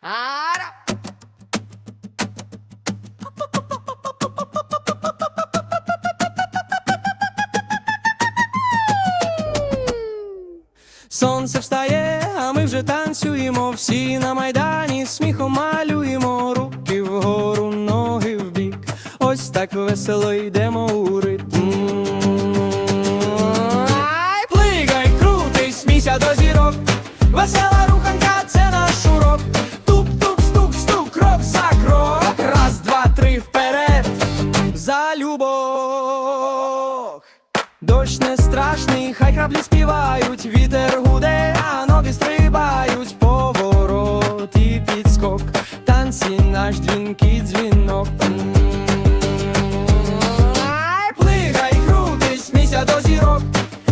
Ара! Сонце встає, а ми вже танцюємо. Всі на майдані сміхом малюємо. Руки вгору, ноги вбік. Ось так весело йдемо у ритм. Ай, Плигай, крутись, смійся до зірок. Весела Дощ не страшний, хай краплі співають, вітер гуде, а ноги стрибають, поворот і підскок, танці наш дзвінкий дзвінок. Ай, Плигай, крутись, смійся до зірок,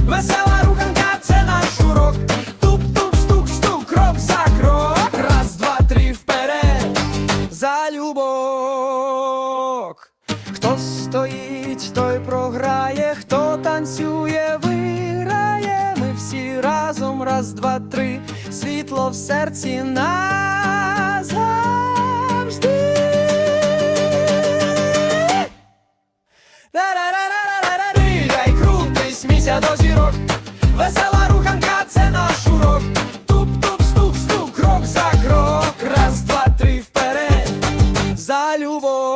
весела руханка, це наш урок. Туп-туп, стук, стук, крок за крок. Раз, два, три, вперед, за любок. Хто стоїть, той програє, хто танцює, виграє, ми всі разом, раз, два, три, світло в серці назавжди. Ригай, крутий, смійся до зірок, весела руханка, це наш урок. Туп-туп, стук, стук, крок за крок, раз, два, три вперед, за любов.